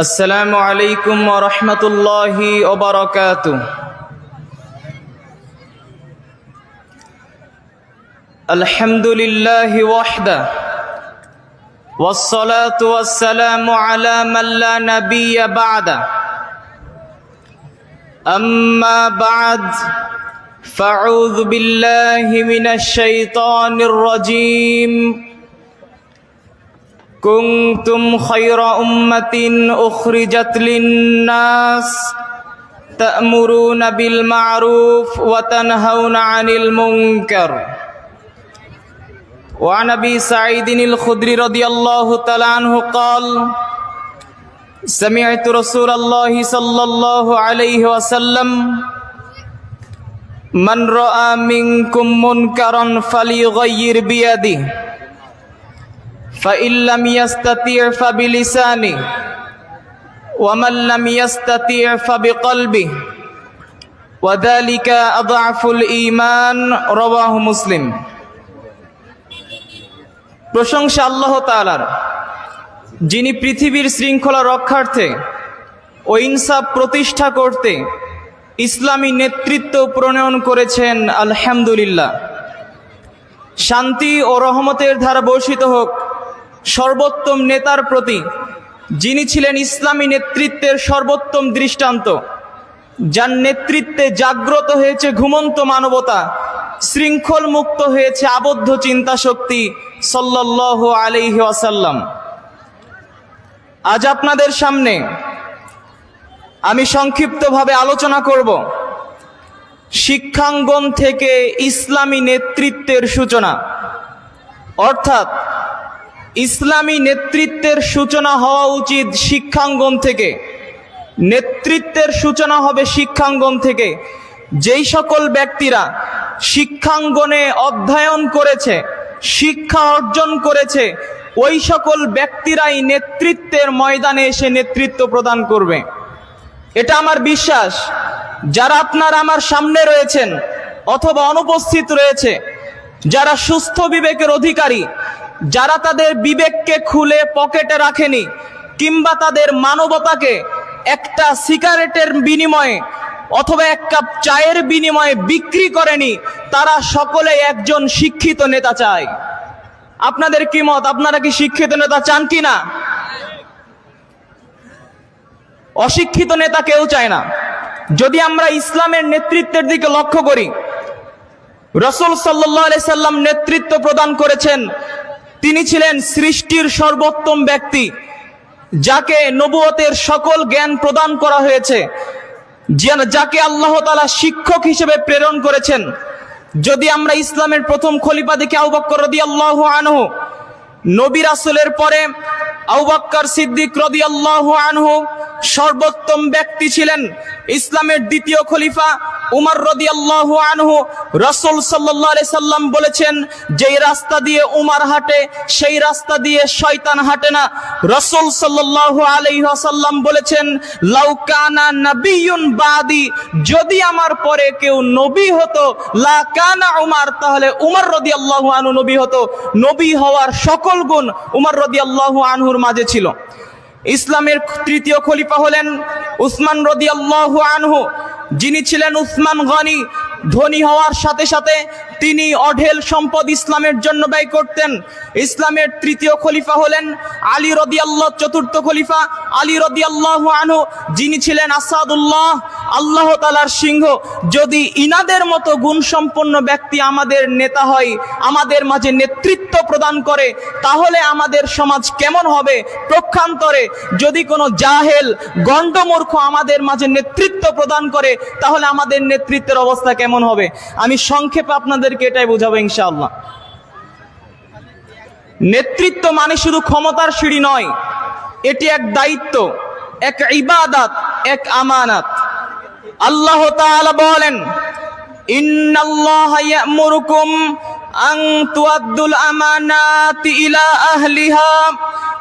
السلام عليكم ورحمة الله وبركاته الحمد لله وحده والصلاة والسلام على من لا نبي بعده أما بعد فاعوذ بالله من الشيطان الرجيم كنتم خير أمة أخرجت للناس تأمرون بالمعروف وتنهون عن المنكر وعن أبي سعيد الخدري رضي الله تعالى عنه قال سمعت رسول الله صلى الله عليه وسلم من رأى منكم منكرا فليغير بيده فإن لم يستطيع فبلسانه ومن لم يستطيع فبقلبه وذلك أضعف الإيمان رواه مسلم প্রশংসা আল্লাহ তাআলার যিনি পৃথিবীর শৃঙ্খলা রক্ষার্থে ও ইনসাফ প্রতিষ্ঠা করতে ইসলামী নেতৃত্ব প্রণয়ন করেছেন আলহামদুলিল্লাহ শান্তি ও রহমতের ধারা বর্ষিত হোক সর্বোত্তম নেতার প্রতি, যিনি ছিলেন ইসলামী নেতৃত্বের সর্বোত্তম দৃষ্টান্ত, যার নেতৃত্বে জাগ্রত হয়েছে ঘুমন্ত মানবতা শৃঙ্খল মুক্ত হয়েছে আবদ্ধ চিন্তা শক্তি সাল্লাহ আলাইহি আসাল্লাম আজ আপনাদের সামনে আমি সংক্ষিপ্তভাবে আলোচনা করব শিক্ষাঙ্গন থেকে ইসলামী নেতৃত্বের সূচনা, অর্থাৎ ইসলামী নেতৃত্বের সূচনা হওয়া উচিত শিক্ষাঙ্গন থেকে। নেতৃত্বের সূচনা হবে শিক্ষাঙ্গন থেকে। যেই সকল ব্যক্তিরা শিক্ষাঙ্গনে অধ্যয়ন করেছে, শিক্ষা অর্জন করেছে, ওই সকল ব্যক্তিরাই নেতৃত্বের ময়দানে এসে নেতৃত্ব প্রদান করবে। এটা আমার বিশ্বাস। যারা আপনার আমার সামনে রয়েছেন অথবা অনুপস্থিত রয়েছে, যারা সুস্থ বিবেকের অধিকারী যারা তাদের বিবেককে খুলে পকেটে রাখেনি কিংবা তাদের মানবতাকে একটা সিগারেটের বিনিময়ে অথবা এক কাপ চায়ের বিনিময়ে বিক্রি করেনি, তারা সকলে একজন শিক্ষিত নেতা চায়। আপনাদের কি মত? আপনারা কি শিক্ষিত নেতা চান কি না? অশিক্ষিত নেতা কেউ চায় না। যদি আমরা ইসলামের নেতৃত্বের দিকে লক্ষ্য করি, রসুল সাল্লাহ সাল্লাম নেতৃত্ব প্রদান করেছেন তিনি ছিলেন সৃষ্টির সর্বোত্তম ব্যক্তি, যাকে নবুয়তের সকল জ্ঞান প্রদান করা হয়েছে যাকে আল্লাহ তালা শিক্ষক হিসেবে প্রেরণ করেছেন। যদি আমরা ইসলামের প্রথম খলিফা দেখি আউবাক্কর রদি আল্লাহ আনহু, নবী রাসুলের পরে আউবাক্কর সিদ্দিক রদি আনহু সর্বোত্তম ব্যক্তি ছিলেন ইসলামের দ্বিতীয় খলিফা উমর রদি আল্লাহ আনহু। রসুল সাল্লাহ সাল্লাম বলেছেন, যেই রাস্তা দিয়ে উমার হাঁটে, সেই রাস্তা দিয়ে শয়তান হাঁটে না। রসুল সাল্লাহ আলাইসাল্লাম বলেছেন লাউকানা নবিয়ুন বাদি, যদি আমার পরে কেউ নবী হতো, লা কানা উমার, তাহলে উমর রদি আল্লাহ আনহু নবী হতো। নবী হওয়ার সকল গুণ উমর রদি আল্লাহ আনহুর মাঝে ছিল। ইসলামের তৃতীয় খলিফা হলেন উসমান রদি আল্লাহ আনহু। যিনি ছিলেন উসমান গনি। ধনী হওয়ার সাথে সাথে তিনি অঢেল সম্পদ ইসলামের জন্য ব্যয় করতেন। ইসলামের তৃতীয় খলিফা হলেন আলী রদি চতুর্থ খলিফা আলী রদি আনহু। যিনি ছিলেন আসাদুল্লাহ। আল্লাহ তালার সিংহ, যদি ইনাদের মতো গুণসম্পন্ন ব্যক্তি আমাদের নেতা হয়, আমাদের মাঝে নেতৃত্ব প্রদান করে, তাহলে আমাদের সমাজ কেমন হবে? প্রক্ষান্তরে, যদি কোনো জাহেল, গণ্ডমূর্খ আমাদের মাঝে নেতৃত্ব প্রদান করে, তাহলে আমাদের নেতৃত্বের অবস্থা কেমন হবে? আমি সংক্ষেপে আপনাদেরকে এটাই বোঝাবো ইনশাআল্লাহ। নেতৃত্ব মানে শুধু ক্ষমতার সিঁড়ি নয়, এটি এক দায়িত্ব, এক ইবাদাত, এক আমানাত। আল্লাহ তাআলা বলেন, ইন্নাল্লাহ ইয়ামুরুকুম আন তুআদ্দুল আমানাতি ইলা আহলিহা,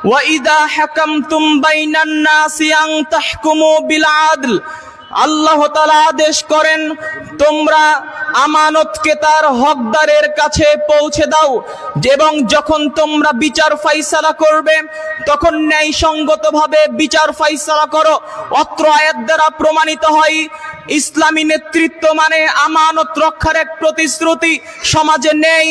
ওয়া ইযা হাকামতুম বাইনান নাসি আন তাহকুমু বিল আল্লাহ তালা আদেশ করেন তোমরা আমানতকে তার হকদারের কাছে পৌঁছে দাও। এবং যখন তোমরা বিচার ফাইসালা করবে, তখন ন্যায়সঙ্গতভাবে বিচার ফাইসালা করো। অত্র আয়াত দ্বারা প্রমাণিত হয়, ইসলামী নেতৃত্ব মানে আমানত রক্ষার এক প্রতিশ্রুতি। সমাজে নেই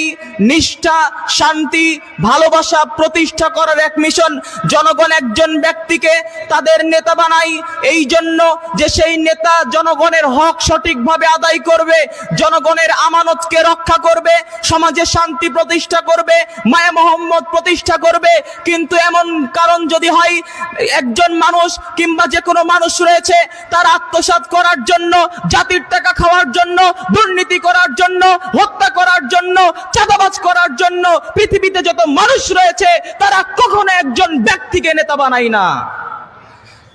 নিষ্ঠা, শান্তি, ভালোবাসা প্রতিষ্ঠা করার এক মিশন। জনগণ একজন ব্যক্তিকে তাদের নেতা বানাই এই জন্য যে সেই নেতা জনগণের হক সঠিকভাবে আদায় করবে, জনগণের আমানতকে রক্ষা করবে, সমাজে শান্তি প্রতিষ্ঠা করবে, মায়া মোহাম্মদ প্রতিষ্ঠা করবে। কিন্তু এমন কারণ যদি হয়, একজন মানুষ কিংবা যে কোনো মানুষ রয়েছে, তার আত্মসাৎ করার জন্য, জাতির টাকা খাওয়ার জন্য, দুর্নীতি করার জন্য, হত্যা করার জন্য, চাঁদাবাজ করার জন্য, পৃথিবীতে যত মানুষ রয়েছে, তারা কখনো একজন ব্যক্তিকে নেতা বানায় না।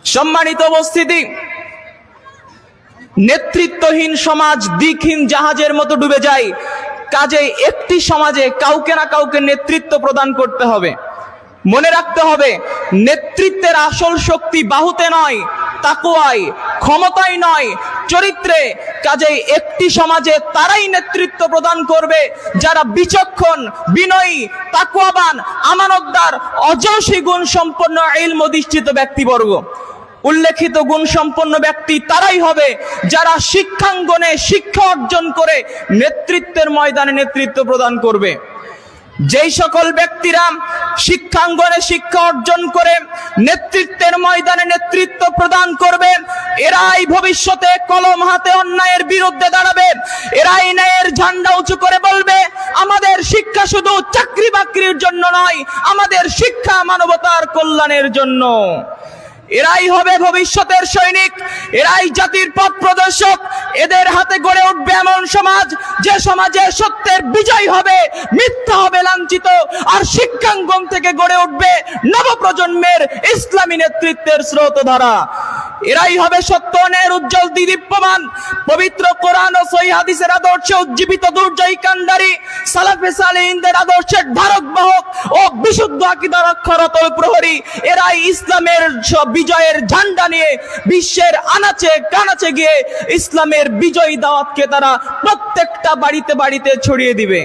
সম্মানিত উপস্থিতি নেতৃত্বহীন সমাজ দিকহীন জাহাজের মতো ডুবে যায়। কাজে একটি সমাজে কাউকে না কাউকে নেতৃত্ব প্রদান করতে হবে। মনে রাখতে হবে, নেতৃত্বের আসল শক্তি বাহুতে নয়, তাকুয়ায়, ক্ষমতায় নয়, চরিত্রে। কাজেই একটি সমাজে তারাই নেতৃত্ব প্রদান করবে, যারা বিচক্ষণ, বিনয়ী, তাকুয়াবান, আমানতদার অজস্বী গুণ সম্পন্ন ইলম অধিষ্ঠিত ব্যক্তিবর্গ। উল্লেখিত গুণ সম্পন্ন ব্যক্তি তারাই হবে যারা শিক্ষাঙ্গনে শিক্ষা অর্জন করে নেতৃত্বের ময়দানে নেতৃত্ব প্রদান করবে। যেই সকল ব্যক্তিরা শিক্ষাঙ্গনে শিক্ষা অর্জন করে নেতৃত্বের ময়দানে নেতৃত্ব প্রদান করবে, এরাই ভবিষ্যতে কলম হাতে অন্যায়ের বিরুদ্ধে দাঁড়াবে, এরাই ন্যায়ের ঝান্ডা উঁচু করে বলবে, আমাদের শিক্ষা শুধু চাকরি বাকরির জন্য নয়, আমাদের শিক্ষা মানবতার কল্যাণের জন্য। এরাই হবে ভবিষ্যতের সৈনিক, এরাই জাতির পথ প্রদর্শক, এদের হাতে গড়ে উঠবে এমন সমাজ যে সমাজে সত্যের বিজয় হবে, মিথ্যা হবে, লাঞ্ছিত, আর শিক্ষাঙ্গন থেকে গড়ে উঠবে নবপ্রজন্মের ইসলামী নেতৃত্বের স্রোতধারা। এরাই হবে সত্য উজ্জ্বল দিদীপ্যমান পবিত্র কোরআন ও সহি হাদিসের আদর্শে উজ্জীবিত দুর্জয়ী কান্ডারি সালাফে সালেহিনদের আদর্শের ধারক বাহক ও বিশুদ্ধ আকিদার অক্ষরতল প্রহরী, এরাই ইসলামের বিজয়ের ঝান্ডা নিয়ে বিশ্বের আনাচে কানাচে গিয়ে ইসলামের বিজয়ী দাওয়াতকে তারা প্রত্যেকটা বাড়িতে বাড়িতে ছড়িয়ে দিবে।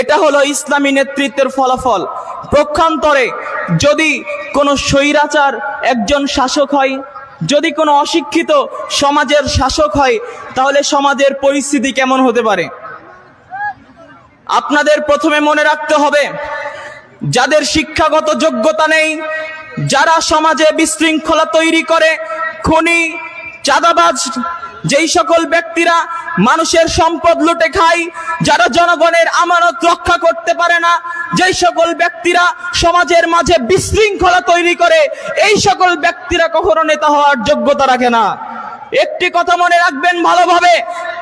এটা হলো ইসলামী নেতৃত্বের ফলাফল। পক্ষান্তরে যদি কোনো স্বৈরাচার একজন শাসক হয়, যদি কোনো অশিক্ষিত সমাজের শাসক হয়, তাহলে সমাজের পরিস্থিতি কেমন হতে পারে? আপনাদের প্রথমে মনে রাখতে হবে, যাদের শিক্ষাগত যোগ্যতা নেই, যারা সমাজে বিশৃঙ্খলা তৈরি করে, খুনি, চাঁদাবাজ যেই সকল ব্যক্তিরা মানুষের সম্পদ লুটে খায়, যারা জনগণের আমানত রক্ষা করতে পারে না, যেই সকল ব্যক্তিরা সমাজের মাঝে বিশৃঙ্খলা তৈরি করে, এই সকল ব্যক্তিরা কখনো নেতা হওয়ার যোগ্যতা রাখে না। একটি কথা মনে রাখবেন ভালোভাবে।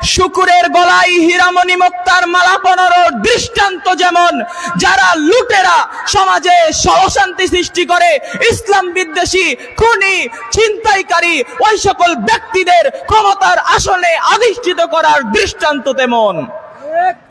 শুকুরের গলায় হীরামণি মুক্তার মালা পনেরো দৃষ্টান্ত যেমন, যারা লুটেরা সমাজে সহশান্তি সৃষ্টি করে, ইসলাম বিদ্বেষী, খুনি, ছিনতাইকারী, ওই সকল ব্যক্তিদের ক্ষমতার আসনে অধিষ্ঠিত করার দৃষ্টান্ত তেমন।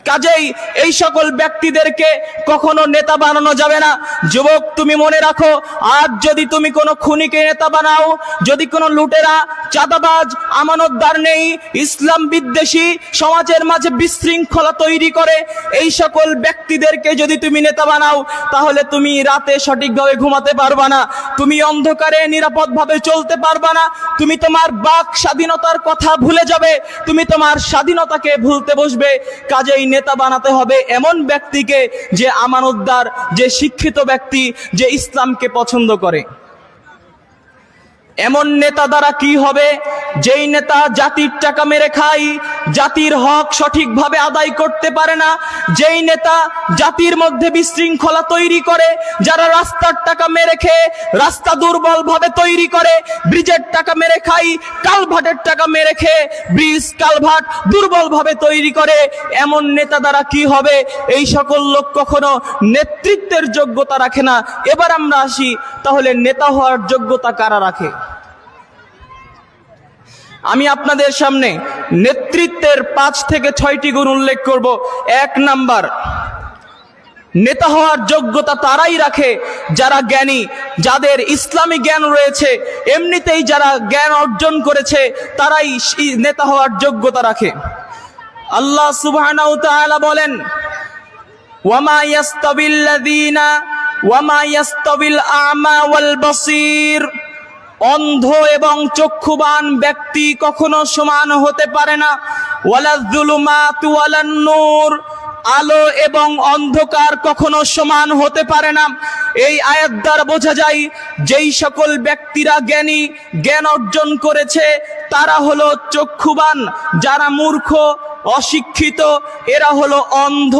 কাজেই এই সকল ব্যক্তিদেরকে কখনো নেতা বানানো যাবে না। যুবক, তুমি মনে রাখো, আজ যদি তুমি কোনো খুনিকে নেতা বানাও, যদি কোনো লুটেরা, চাঁদাবাজ, আমানতদার নেই, ইসলাম বিদ্বেষী, সমাজের মাঝে বিশৃঙ্খলা তৈরি করে এই সকল ব্যক্তিদেরকে যদি তুমি নেতা বানাও, তাহলে তুমি রাতে সঠিকভাবে ঘুমাতে পারবা না। তুমি অন্ধকারে নিরাপদভাবে চলতে পারবা না। তুমি তোমার বাক স্বাধীনতার কথা ভুলে যাবে। তুমি তোমার স্বাধীনতাকে ভুলতে বসবে। কাজেই নেতা বানাতে হবে এমন ব্যক্তিকে যে আমানতদার যে শিক্ষিত ব্যক্তি যে ইসলামকে পছন্দ করে। এমন নেতা দ্বারা কি হবে? যেই নেতা জাতির টাকা মেরে খাই জাতির হক সঠিকভাবে আদায় করতে পারে না, যেই নেতা জাতির মধ্যে বিশৃঙ্খলা তৈরি করে, যারা রাস্তার টাকা মেরে খেয়ে, রাস্তা দুর্বলভাবে তৈরি করে, ব্রিজের টাকা মেরে খাই কালভাটের টাকা মেরে খেয়ে, ব্রিজ, কালভাট দুর্বলভাবে তৈরি করে, এমন নেতা দ্বারা কি হবে? এই সকল লোক কখনো নেতৃত্বের যোগ্যতা রাখে না। এবার আমরা আসি, তাহলে নেতা হওয়ার যোগ্যতা কারা রাখে? আমি আপনাদের সামনে নেতৃত্বের পাঁচ থেকে ছয়টি গুণ উল্লেখ করব। এক নাম্বার, নেতা হওয়ার যোগ্যতা তারাই রাখে যারা জ্ঞানী। যাদের ইসলামী জ্ঞান রয়েছে, এমনিতেই যারা জ্ঞান অর্জন করেছে, তারাই নেতা হওয়ার যোগ্যতা রাখে। আল্লাহ ওয়া বলেন, ওয়ামা ওয়ামা আ'মা ওয়াল বাসীর। অন্ধ এবং চক্ষুবান ব্যক্তি কখনো সমান হতে পারে না। নূর, আলো এবং অন্ধকার কখনো সমান হতে পারে না। এই আয়াত দ্বারা বোঝা যায়, যেই সকল ব্যক্তিরা জ্ঞানী, জ্ঞান অর্জন করেছে, তারা হলো চক্ষুবান, যারা মূর্খ অশিক্ষিত, এরা হলো অন্ধ।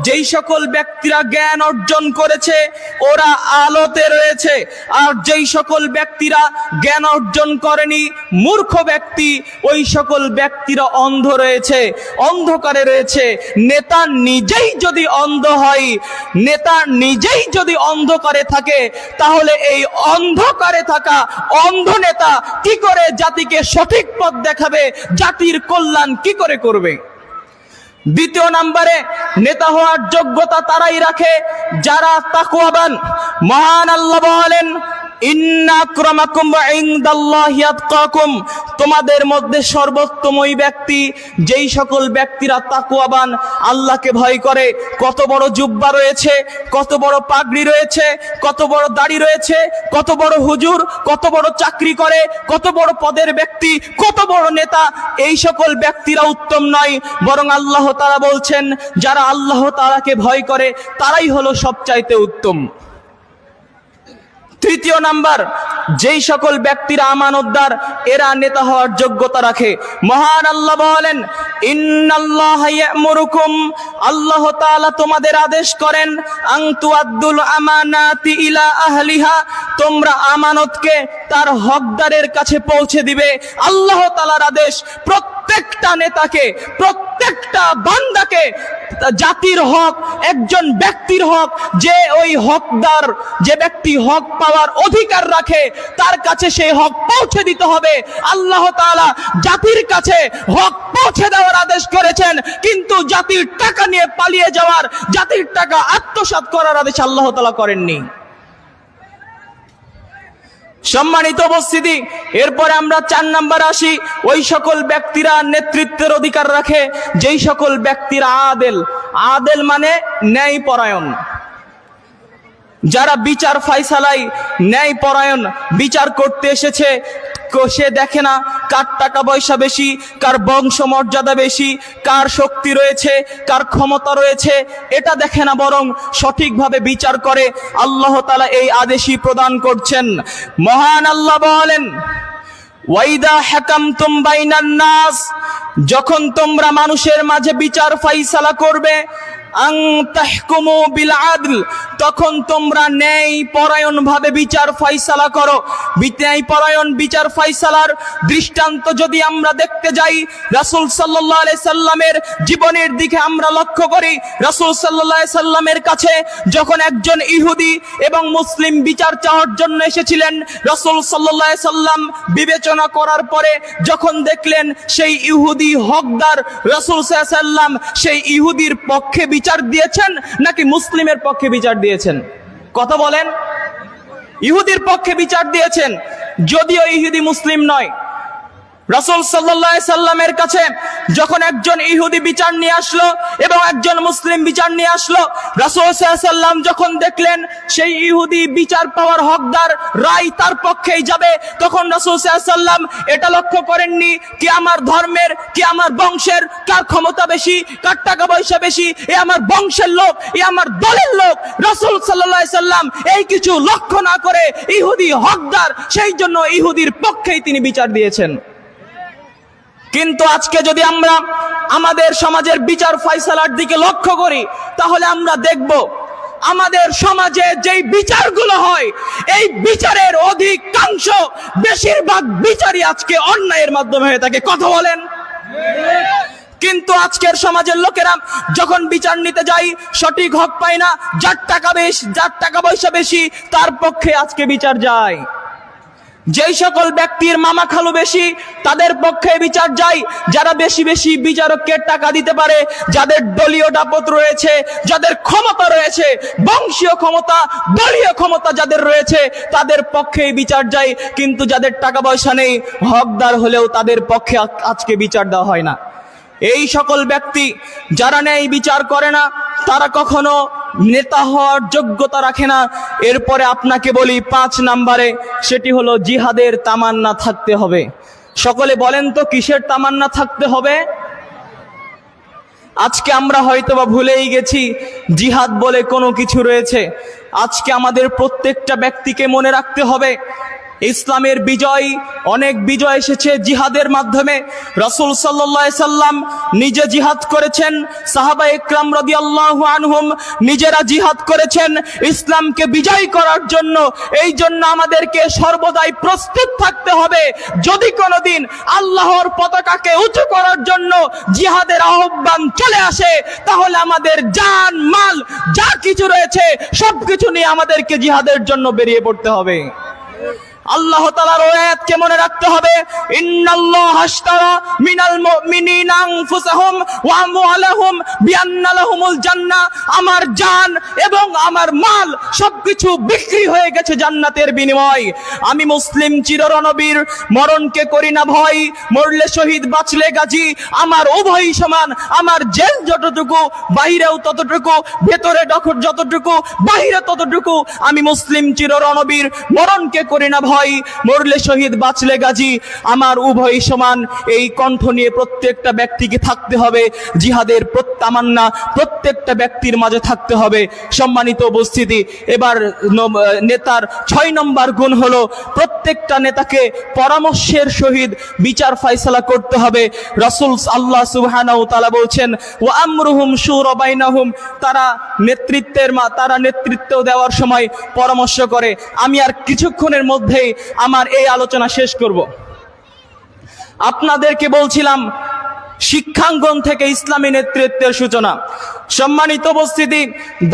যেই সকল ব্যক্তিরা জ্ঞান অর্জন করেছে, ওরা আলোতে রয়েছে। আর যেই সকল ব্যক্তিরা জ্ঞান অর্জন করেনি, মূর্খ ব্যক্তি, ওই সকল ব্যক্তিরা অন্ধ রয়েছে, অন্ধকারে রয়েছে। নেতা নিজেই যদি অন্ধ হয়, নেতা নিজেই যদি অন্ধকারে থাকে, তাহলে এই অন্ধকারে থাকা অন্ধ নেতা কি করে জাতিকে সঠিক পথ দেখাবে? জাতির কল্যাণ কি করে করবে? দ্বিতীয় নম্বরে নেতা হওয়ার যোগ্যতা তারাই রাখে যারা তাকুয়াবান মহান আল্লাহ বলেন তোমাদের মধ্যে সর্বোত্তম ওই ব্যক্তি, যেই সকল ব্যক্তিরা তাকুয়াবান আল্লাহকে ভয় করে। কত বড় জুব্বা রয়েছে, কত বড় পাগড়ি রয়েছে, কত বড় দাড়ি রয়েছে, কত বড় হুজুর, কত বড় চাকরি করে, কত বড় পদের ব্যক্তি, কত বড় নেতা, এই সকল ব্যক্তিরা উত্তম নয়। বরং আল্লাহ তারা বলছেন, যারা আল্লাহ তারাকে ভয় করে, তারাই হলো সবচাইতে উত্তম। তৃতীয় নাম্বার যেই সকল ব্যক্তিরা আমানতদার, এরা নেতা হওয়ার যোগ্যতা রাখে। মহান আল্লাহ বলেন, ইন্নাল্লাহ ইয়ামুরুকুম, আল্লাহ তাআলা তোমাদের আদেশ করেন, আং তুআদ্দুল আমানাতি ইলা আহলিহা, তোমরা আমানতকে তার হকদারের কাছে পৌঁছে দিবে। আল্লাহ তাআলার আদেশ, প্রত্যেকটা নেতাকে, প্রত্যেকটা বান্দাকে, জাতির হক, একজন ব্যক্তির হক, যে ওই হকদার, যে ব্যক্তি হক পাওয়ার অধিকার রাখে তার কাছে সেই হক পৌঁছে দিতে হবে। আল্লাহ তাআলা জাতির কাছে হক পৌঁছে দেওয়ার আদেশ করেছেন, কিন্তু জাতির টাকা নিয়ে পালিয়ে যাওয়ার, জাতির টাকা আত্মসাৎ করার আদেশ আল্লাহ তাআলা করেননি। সম্মানিত উপস্থিতি, এরপরে আমরা চার নাম্বার আসি। ওই সকল ব্যক্তিরা নেতৃত্বের অধিকার রাখে, যেই সকল ব্যক্তিরা আদেল আদেল মানে ন্যায় পরায়ণ যারা বিচার ফাইসালাই ন্যায় পরায়ণ বিচার করতে এসেছে সে দেখে না কার টাকা পয়সা বেশি, কার বংশ মর্যাদা বেশি, কার শক্তি রয়েছে, কার ক্ষমতা রয়েছে, এটা দেখে না বরং সঠিকভাবে বিচার করে আল্লাহ তালা এই আদেশই প্রদান করছেন। মহান আল্লাহ বলেন, ওয়াইদা নাস যখন তোমরা মানুষের মাঝে বিচার ফাইসালা করবে তখন তোমরা ন্যায় পরায়ণ ভাবে বিচার ফাইসালা করো। ন্যায় পরায়ণ বিচার ফাইসালার দৃষ্টান্ত যদি আমরা দেখতে যাই, রাসূল সাল্লাল্লাহু আলাইহি সাল্লামের জীবনের দিকে আমরা লক্ষ্য করি, রাসূল সাল্লাল্লাহু সাল্লামের কাছে যখন একজন ইহুদি এবং মুসলিম বিচার চাওয়ার জন্য এসেছিলেন, রাসূল সাল্লাল্লাহু সাল্লাম বিবেচনা করার পরে যখন দেখলেন সেই ইহুদি হকদার, রাসূল সাল্লাল্লাহু সাল্লাম সেই ইহুদির পক্ষে বিচার দিয়েছেন নাকি মুসলিমের পক্ষে বিচার দিয়েছেন? কথা বলেন। ইহুদির পক্ষে বিচার দিয়েছেন। যদিও ইহুদি মুসলিম নয় রাসূল সাল্লাল্লাহু সাল্লামের কাছে যখন একজন ইহুদি বিচার নিয়ে আসলো এবং একজন মুসলিম বিচার নিয়ে আসলো, রাসূল সাল্লাম যখন দেখলেন সেই ইহুদি বিচার পাওয়ার হকদার রায় তার পক্ষেই যাবে, তখন রাসূল সাল্লাম এটা লক্ষ্য করেননি কি আমার ধর্মের, কি আমার বংশের, কার ক্ষমতা বেশি, কার টাকা পয়সা বেশি, এ আমার বংশের লোক, এ আমার দলের লোক। রাসূল সাল্লাল্লাহু সাল্লাম এই কিছু লক্ষ্য না করে ইহুদি হকদার, সেই জন্য ইহুদির পক্ষেই তিনি বিচার দিয়েছেন। কিন্তু আজকে যদি আমরা আমাদের সমাজের বিচার ফয়সালার দিকে লক্ষ্য করি, তাহলে আমরা দেখব আমাদের সমাজে যেই বিচারগুলো হয়, এই বিচারের অধিকাংশ বেশিরভাগ বিচারই আজকে অন্যায়ের মাধ্যমে হয়ে থাকে। কথা বলেন। কিন্তু আজকের সমাজের লোকেরা যখন বিচার নিতে যাই সঠিক হক পায় না, যার টাকা বেশ, যার টাকা পয়সা বেশি, তার পক্ষে আজকে বিচার যায়। যেই সকল ব্যক্তির মামা খালু বেশি, তাদের পক্ষে বিচার যায় যারা বেশি বেশি বিচারককে টাকা দিতে পারে, যাদের দলীয় ডাপত রয়েছে, যাদের ক্ষমতা রয়েছে, বংশীয় ক্ষমতা, দলীয় ক্ষমতা যাদের রয়েছে, তাদের পক্ষে বিচার যায় কিন্তু যাদের টাকা পয়সা নেই, হকদার হলেও তাদের পক্ষে আজকে বিচার দেওয়া হয় না। এই সকল ব্যক্তি, যারা ন্যায় বিচার করে না, তারা কখনো নেতা হওয়ার যোগ্যতা রাখে না। এরপরে আপনাকে বলি পাঁচ নাম্বারে, সেটি হলো জিহাদের তামান্না থাকতে হবে। সকলে বলেন তো, কিসের তামান্না থাকতে হবে? আজকে আমরা হয়তোবা ভুলেই গেছি, জিহাদ বলে কোনো কিছু রয়েছে। আজকে আমাদের প্রত্যেকটা ব্যক্তিকে মনে রাখতে হবে ইসলামের বিজয়, অনেক বিজয় এসেছে জিহাদের মাধ্যমে। রসুল সাল্লাহ সাল্লাম নিজে জিহাদ করেছেন, সাহাবা ইকরাম রদি আনহুম নিজেরা জিহাদ করেছেন। ইসলামকে বিজয় করার জন্য, এই জন্য আমাদেরকে সর্বদাই প্রস্তুত থাকতে হবে। যদি কোনোদিন আল্লাহর পতাকাকে উঁচু করার জন্য জিহাদের আহ্বান চলে আসে, তাহলে আমাদের জান, মাল, যা কিছু রয়েছে, সবকিছু নিয়ে আমাদেরকে জিহাদের জন্য বেরিয়ে পড়তে হবে। আল্লাহ তাআলার আয়াতকে মনে রাখতে হবে। ইন্নাল্লাহ মিনাল আমার জান এবং আমার মাল সবকিছু বিক্রি হয়ে গেছে জান্নাতের বিনিময়। আমি মুসলিম চিররণবীর, মরণকে করি না ভয়। মরলে শহীদ বাঁচলে গাজী। আমার উভয় সমান। আমার জেল যতটুকু, বাহিরেও ততটুকু, ভেতরে ডকর যতটুকু, বাহিরে ততটুকু। আমি মুসলিম চিররণবীর, মরণকে করি না ভয়। মরলে শহীদ, বাঁচলে গাজী। আমার উভয় সমান, এই কণ্ঠ নিয়ে প্রত্যেকটা ব্যক্তিকে থাকতে হবে। জিহাদের প্রত্যামান্না, প্রত্যেকটা ব্যক্তির মাঝে থাকতে হবে। সম্মানিত উপস্থিতি, এবার নেতার ছয় নম্বর গুণ হলো, প্রত্যেকটা নেতাকে পরামর্শের সহিত বিচার ফাইসলা করতে হবে। রসুল আল্লাহ সুবহানাহু তাআলা বলছেন, ওয়া আমরুহুম শুরা বাইনাহুম। তারা নেতৃত্বের মা তারা নেতৃত্ব দেওয়ার সময় পরামর্শ করে। আমি আর কিছুক্ষণের মধ্যেই আমার এই আলোচনা শেষ করব। আপনাদেরকে বলছিলাম শিক্ষাঙ্গন থেকে ইসলামী নেতৃত্বের সূচনা। সম্মানিত উপস্থিতি,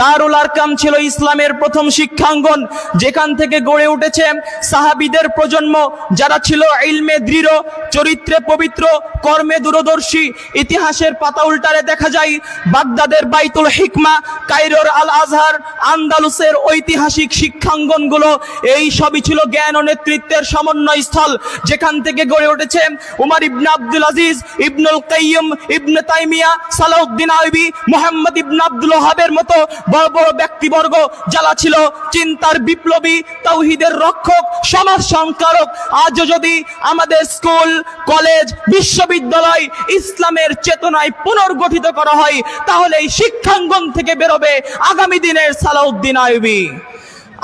দারুল আরকাম ছিল ইসলামের প্রথম শিক্ষাঙ্গন, যেখান থেকে গড়ে উঠেছে সাহাবিদের প্রজন্ম, যারা ছিল ইলমে দৃঢ়, চরিত্রে পবিত্র, কর্মে দূরদর্শী। ইতিহাসের পাতা উল্টারে দেখা যায়, বাগদাদের বাইতুল হিকমা কাইরোর আল আজহার, আন্দালুসের ঐতিহাসিক শিক্ষাঙ্গনগুলো, এই সবই ছিল জ্ঞান ও নেতৃত্বের সমন্বয় স্থল, যেখান থেকে গড়ে উঠেছে Umar ibn Abdul Aziz, Ibnul Qayyim, ibn Taymiyyah, Salahuddin Ayyubi, Muhammad ibn Abdul ওহাবের মতো বড় বড় ব্যক্তিবর্গ যারা ছিল চিন্তার বিপ্লবী, তাওহিদের রক্ষক, সমাজ সংস্কারক, আজও যদি আমাদের স্কুল, কলেজ, বিশ্ববিদ্যালয় ইসলামের চেতনায় পুনর্গঠিত করা হয়, তাহলে এই শিক্ষাঙ্গন থেকে বেরোবে আগামী দিনের সালাউদ্দিন আইবি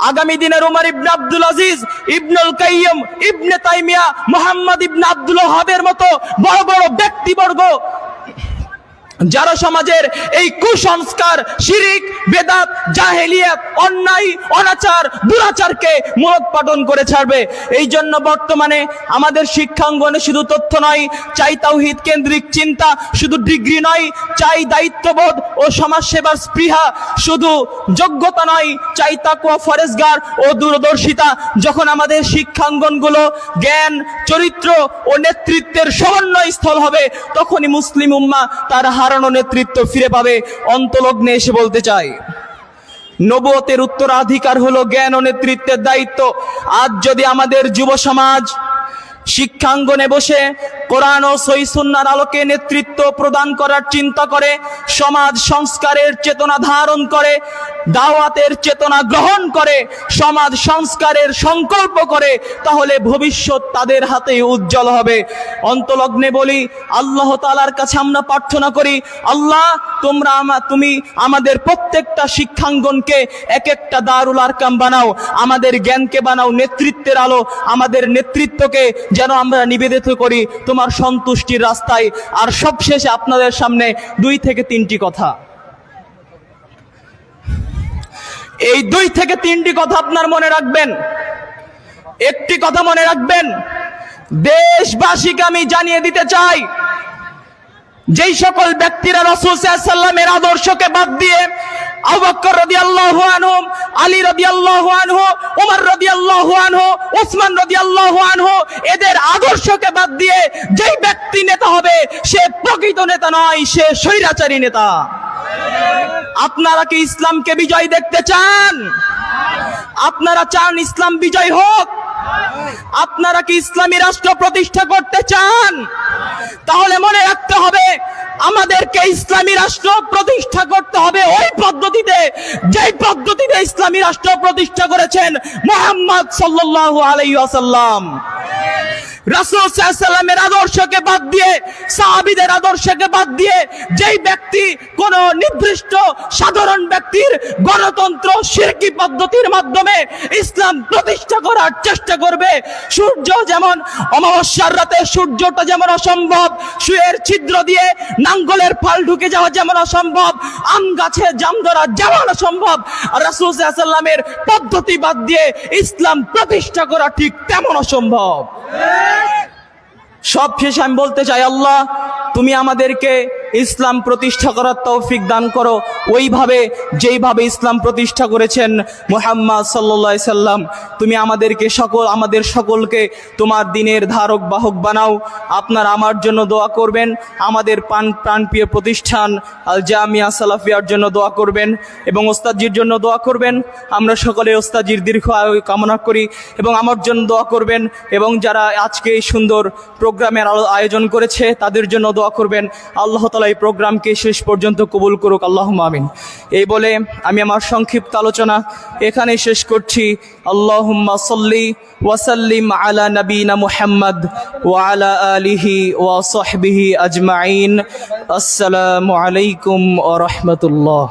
আগামী দিনের উমর ইবনে আব্দুল আজিজ, ইবনুল কাইয়্যিম, ইবনে তাইমিয়া, মোহাম্মদ ইবনে আব্দুল ওহাবের মতো বড় বড় ব্যক্তিবর্গ যারা সমাজের এই কুসংস্কার, শিরিক, বেদাত, জাহেলিয়াত, অন্যায়, অনাচার, দুরাচারকে মূলোৎপাটন করে ছাড়বে। এই জন্য বর্তমানে আমাদের শিক্ষাঙ্গনে শুধু তথ্য নয়, চাই তাওহিদ কেন্দ্রিক চিন্তা, শুধু ডিগ্রি নয়, চাই দায়িত্ববোধ ও সমাজসেবার স্পৃহা, শুধু যোগ্যতা নয়, চাই তাকুয়া ফরেজগার ও দূরদর্শিতা, যখন আমাদের শিক্ষাঙ্গনগুলো জ্ঞান, চরিত্র ও নেতৃত্বের সমন্বয় স্থল হবে, তখনই মুসলিম উম্মা তার হারানো নেতৃত্ব ফিরে পাবে, অন্তলগ্নে এসে বলতে চাই নবতের উত্তরাধিকার হলো জ্ঞান ও নেতৃত্বের দায়িত্ব। আজ যদি আমাদের যুব সমাজ শিক্ষাঙ্গনে বসে কোরআন ও সহিসুন্নার আলোকে নেতৃত্ব প্রদান করার চিন্তা করে, সমাজ সংস্কারের চেতনা ধারণ করে, দাওয়াতের চেতনা গ্রহণ করে, সমাজ সংস্কারের সংকল্প করে, তাহলে ভবিষ্যৎ তাদের হাতে উজ্জ্বল হবে। অন্তলগ্নে বলি, আল্লাহ তালার কাছে আমরা প্রার্থনা করি, আল্লাহ, তোমরা তুমি আমাদের প্রত্যেকটা শিক্ষাঙ্গনকে এক একটা দারুল আরকাম বানাও, আমাদের জ্ঞানকে বানাও, নেতৃত্বের আলো আমাদের নেতৃত্বকে যেন আমরা নিবেদিত করি। তোমার সন্তুষ্টির রাস্তায়। আর সবশেষে আপনাদের সামনে দুই থেকে তিনটি কথা। এই দুই থেকে তিনটি কথা আপনার মনে রাখবেন? একটি কথা মনে রাখবেন? দেশবাসীকে আমি জানিয়ে দিতে চাই যেই সকল ব্যক্তিরা রসুল সাল্লামের আদর্শকে বাদ দিয়ে আবু বকর রাদিয়াল্লাহু আনহু, আলী রাদিয়াল্লাহু আনহু ওমর রাদিয়াল্লাহু আনহু ওসমান রাদিয়াল্লাহু আনহু, এদের আদর্শকে বাদ দিয়ে যেই ব্যক্তি নেতা হবে, সে প্রকৃত নেতা নয়, সে স্বৈরাচারী নেতা। আপনারা কি ইসলামকে বিজয় দেখতে চান? আপনারা চান ইসলাম বিজয় হোক? আপনারা কি ইসলামী রাষ্ট্র প্রতিষ্ঠা করতে চান? তাহলে মনে রাখতে হবে, আমাদেরকে ইসলামী রাষ্ট্র প্রতিষ্ঠা করতে হবে ওই পদ্ধতিতে, যেই পদ্ধতিতে ইসলামী রাষ্ট্র প্রতিষ্ঠা করেছেন মোহাম্মদ সাল্লাল্লাহু আলাই ওয়াসাল্লাম। রাসূল সাল্লামের আদর্শকে বাদ দিয়ে, সাহাবীদের আদর্শকে বাদ দিয়ে, যেই ব্যক্তি কোন নির্দিষ্ট সাধারণ ব্যক্তির গণতন্ত্র শিরকি পদ্ধতির মাধ্যমে ইসলাম প্রতিষ্ঠা করার চেষ্টা করবে, সূর্য যেমন অমাবস্যার রাতে সূর্যটা যেমন অসম্ভব, শুয়ের ছিদ্র দিয়ে নাঙ্গলের ফাল ঢুকে যাওয়া যেমন অসম্ভব, আম গাছে জাম ধরা যেমন অসম্ভব, রাসূল সাল্লামের পদ্ধতি বাদ দিয়ে ইসলাম প্রতিষ্ঠা করা ঠিক তেমন অসম্ভব। সব শেষে আমি বলতে চাই, আল্লাহ, তুমি আমাদেরকে ইসলাম প্রতিষ্ঠা করার তৌফিক দান করো। ওইভাবে, যেইভাবে ইসলাম প্রতিষ্ঠা করেছেন মুহাম্মদ সাল্লাহ সাল্লাম, তুমি আমাদেরকে সকল, আমাদের সকলকে তোমার দিনের ধারক, বাহক বানাও। আপনার আমার জন্য দোয়া করবেন, আমাদের পান প্রাণপ্রিয় প্রতিষ্ঠান আল জামিয়া সালাফিয়ার জন্য দোয়া করবেন এবং ওস্তাদজির জন্য দোয়া করবেন। আমরা সকলে ওস্তাজির দীর্ঘ কামনা করি এবং আমার জন্য দোয়া করবেন এবং যারা আজকে এই সুন্দর প্রোগ্রামের আয়োজন করেছে, তাদের জন্য দোয়া করবেন। আল্লাহ তালা এই প্রোগ্রামকে শেষ পর্যন্ত কবুল করুক আল্লাহ আমিন। এই বলে আমি আমার সংক্ষিপ্ত আলোচনা এখানে শেষ করছি। আল্লাহুম্মা সাল্লি ওয়াসাল্লিম আলা নবীনা মুহাম্মদ ওয়া আলা আলিহি ওয়া সাহবিহি আজমাইন। আসসালামু আলাইকুম ওয়া রাহমাতুল্লাহ।